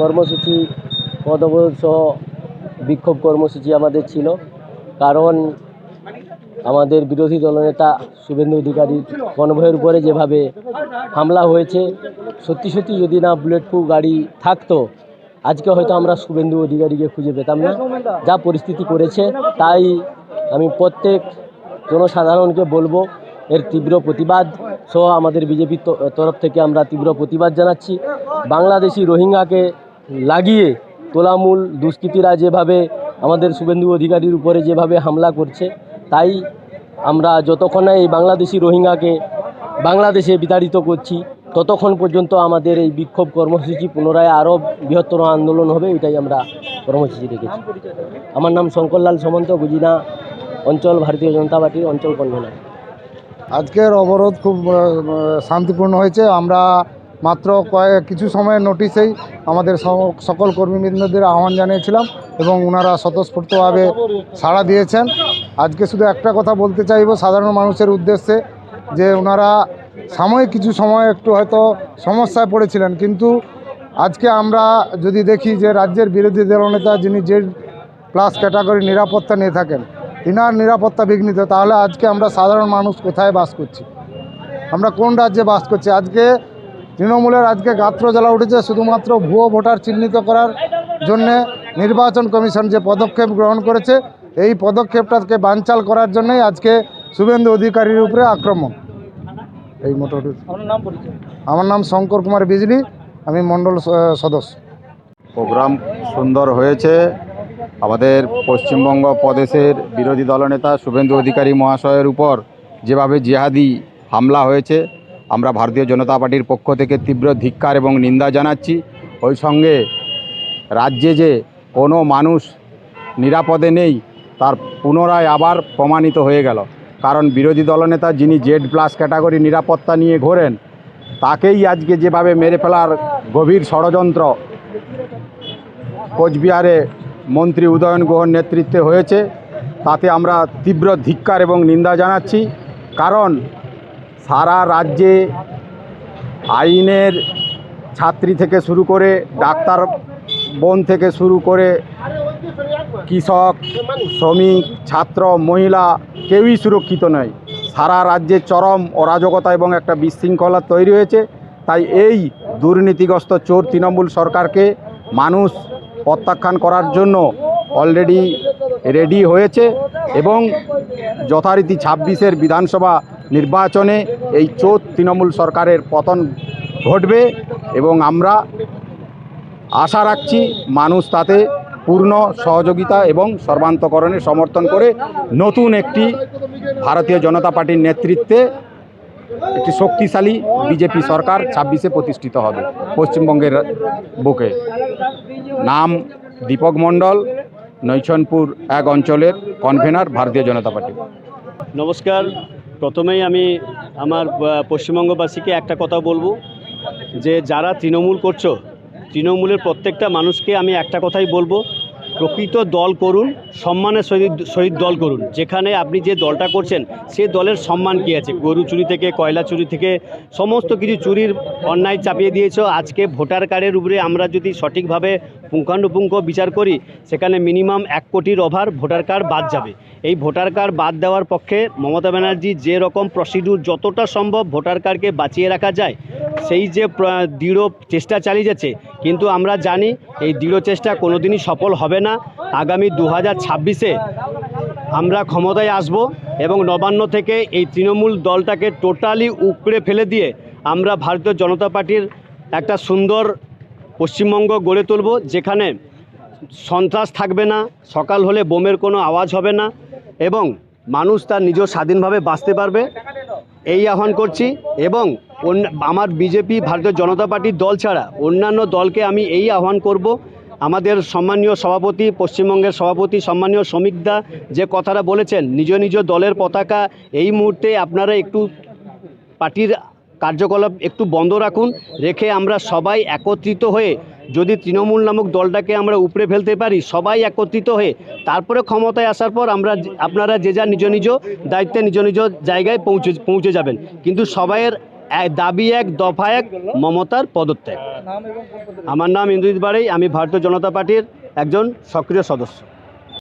কর্মসূচি, পদবোধ সহ বিক্ষোভ কর্মসূচি আমাদের ছিল। কারণ আমাদের বিরোধী দলনেতা শুভেন্দু অধিকারীর কনভয়ের উপরে যেভাবে হামলা হয়েছে, সত্যি সত্যি যদি না বুলেট প্রুফ গাড়ি থাকতো, আজকে হয়তো আমরা শুভেন্দু অধিকারীকে খুঁজে পেতাম না। যা পরিস্থিতি করেছে, তাই আমি প্রত্যেক জনসাধারণকে বলব, এর তীব্র প্রতিবাদ সহ আমাদের বিজেপির তরফ থেকে আমরা তীব্র প্রতিবাদ জানাচ্ছি। বাংলাদেশি রোহিঙ্গাকে লাগিয়ে তোলামূল দুষ্কৃতীরা যেভাবে আমাদের শুভেন্দু অধিকারীর উপরে যেভাবে হামলা করছে, তাই আমরা যতক্ষণ না এই বাংলাদেশি রোহিঙ্গাকে বাংলাদেশে বিতাড়িত করছি, ততক্ষণ পর্যন্ত আমাদের এই বিক্ষোভ কর্মসূচি পুনরায় আরও বৃহত্তর আন্দোলন হবে, এটাই আমরা কর্মসূচি রেখেছি। আমার নাম শঙ্করলাল সামন্ত, গুজিনা অঞ্চল, ভারতীয় জনতা পার্টির অঞ্চল কনভেনার আজকের অবরোধ খুব শান্তিপূর্ণ হয়েছে। আমরা মাত্র কয়েক কিছু সময়ের নোটিশেই আমাদের সকল কর্মীবৃন্দদের আহ্বান জানিয়েছিলাম এবং ওনারা স্বতঃস্ফূর্তভাবে সাড়া দিয়েছেন। আজকে শুধু একটা কথা বলতে চাইব, সাধারণ মানুষের উদ্দেশ্যে, যে ওনারা সাময়িক কিছু সময় একটু হয়তো সমস্যায় পড়েছিলেন, কিন্তু আজকে আমরা যদি দেখি যে রাজ্যের বিরোধী দলনেতা যিনি যে প্লাস ক্যাটাগরি নিরাপত্তা নিয়ে থাকেন তিনার নিরাপত্তা বিঘ্নিত, তাহলে আজকে আমরা সাধারণ মানুষ কোথায় বাস করছি? আমরা কোন রাজ্যে বাস করছি? আজকে তৃণমূলের আজকে গাত্র জ্বালা উঠেছে শুধুমাত্র ভুয়ো ভোটার চিহ্নিত করার জন্যে নির্বাচন কমিশন যে পদক্ষেপ গ্রহণ করেছে এই পদক্ষেপটাকে বানচাল করার জন্যই আজকে শুভেন্দু অধিকারীর উপরে আক্রমণ। এই মোটামুটি আমার নাম শঙ্কর কুমার বিজলি আমি মণ্ডল সদস্য। প্রোগ্রাম সুন্দর হয়েছে। আমাদের পশ্চিমবঙ্গ প্রদেশের বিরোধী দলনেতা শুভেন্দু অধিকারী মহাশয়ের উপর যেভাবে জিহাদি হামলা হয়েছে আমরা ভারতীয় জনতা পার্টির পক্ষ থেকে তীব্র ধিক্কার এবং নিন্দা জানাচ্ছি। ওই সঙ্গে রাজ্যে যে কোনো মানুষ নিরাপদে নেই, তার পুনরায় আবার প্রমাণিত হয়ে গেল। কারণ বিরোধী দলনেতা যিনি জেড প্লাস ক্যাটাগরি নিরাপত্তা নিয়ে ঘোরেন, তাকেই আজকে যেভাবে মেরে ফেলার গভীর ষড়যন্ত্র কোচবিহারে মন্ত্রী উদয়ন গুহর নেতৃত্বে হয়েছে, তাতে আমরা তীব্র ধিক্কার এবং নিন্দা জানাচ্ছি। কারণ সারা রাজ্যে আইনের ছাত্রী থেকে শুরু করে ডাক্তার বোন থেকে শুরু করে কৃষক, শ্রমিক, ছাত্র, মহিলা কেউই সুরক্ষিত নয়। সারা রাজ্যে চরম অরাজকতা এবং একটা বিশৃঙ্খলা তৈরি হয়েছে। তাই এই দুর্নীতিগ্রস্ত চোর তৃণমূল সরকারকে মানুষ প্রত্যাখ্যান করার জন্য অলরেডি রেডি হয়েছে এবং যথারীতি ছাব্বিশের বিধানসভা নির্বাচনে এই চোর তৃণমূল সরকারের পতন ঘটবে এবং আমরা আশা রাখছি মানুষ তাতে পূর্ণ সহযোগিতা এবং সর্বান্তকরণে সমর্থন করে নতুন একটি ভারতীয় জনতা পার্টির নেতৃত্বে একটি শক্তিশালী বিজেপি সরকার ছাব্বিশে প্রতিষ্ঠিত হবে পশ্চিমবঙ্গের বুকে। নাম দীপক মণ্ডল, নৈছনপুর এক অঞ্চলের কনভেনার ভারতীয় জনতা পার্টি। নমস্কার প্রথমেই আমি আমার পশ্চিমবঙ্গবাসীকে একটা কথা বলব যে যারা তৃণমূল করছ, তৃণমূলের প্রত্যেকটা মানুষকে আমি একটা কথাই বলব, প্রকৃত দল করুন সম্মানের সহিত সহিত দল করুন। যেখানে আপনি যে দলটা করছেন, সে দলের সম্মান কী আছে? গরু চুরি থেকে, কয়লা চুরি থেকে, সমস্ত কিছু চুরির অন্যায় চাপিয়ে দিয়েছ। আজকে ভোটার কার্ডের উপরে আমরা যদি সঠিকভাবে পুঙ্খানুপুঙ্খ বিচার করি, সেখানে মিনিমাম এক কোটির ওভার ভোটার কার্ড বাদ যাবে। এই ভোটার কার্ড বাদ দেওয়ার পক্ষে মমতা ব্যানার্জি যে রকম প্রসিডিউর যতটা সম্ভব ভোটার কার্ডকে বাঁচিয়ে রাখা যায়, সেই যে দৃঢ় চেষ্টা চালিয়ে যাচ্ছে, কিন্তু আমরা জানি এই দৃঢ় চেষ্টা কোনোদিনই সফল হবে না। আগামী দু হাজার ছাব্বিশে আমরা ক্ষমতায় আসব এবং নবান্ন থেকে এই তৃণমূল দলটাকে টোটালি উপড়ে ফেলে দিয়ে আমরা ভারতীয় জনতা পার্টির একটা সুন্দর পশ্চিমবঙ্গ গড়ে তুলব, যেখানে সন্ত্রাস থাকবে না, সকাল হলে বোমের কোনো আওয়াজ হবে না। এবং মানুষ তার নিজ স্বাধীনভাবে বাঁচতে পারবে। এই আহ্বান করছি এবং আমার বিজেপি, ভারতীয় জনতা পার্টির দল ছাড়া অন্যান্য দলকে আমি এই আহ্বান করব। আমাদের সম্মানীয় সভাপতি, পশ্চিমবঙ্গের সভাপতি, সম্মানীয় শ্রমিকদা যে কথাটা বলেছেন, নিজ নিজ দলের পতাকা এই মুহূর্তে আপনারা একটু পার্টির কার্যকলাপ একটু বন্ধ রাখুন, রেখে আমরা সবাই একত্রিত হয়ে যদি তৃণমূল নামক দলটাকে আমরা উপড়ে ফেলতে পারি, সবাই একত্রিত হয়ে তারপরে ক্ষমতায় আসার পর আমরা আপনারা যে যা নিজ নিজ দায়িত্বে নিজ নিজ জায়গায় পৌঁছে পৌঁছে যাবেন। কিন্তু সবাইয়ের দাবি এক, দফা এক, মমতার পদত্যাগ। আমার নাম ইন্দ্রজিৎ বাড়াই, আমি ভারতীয় জনতা পার্টির একজন সক্রিয় সদস্য।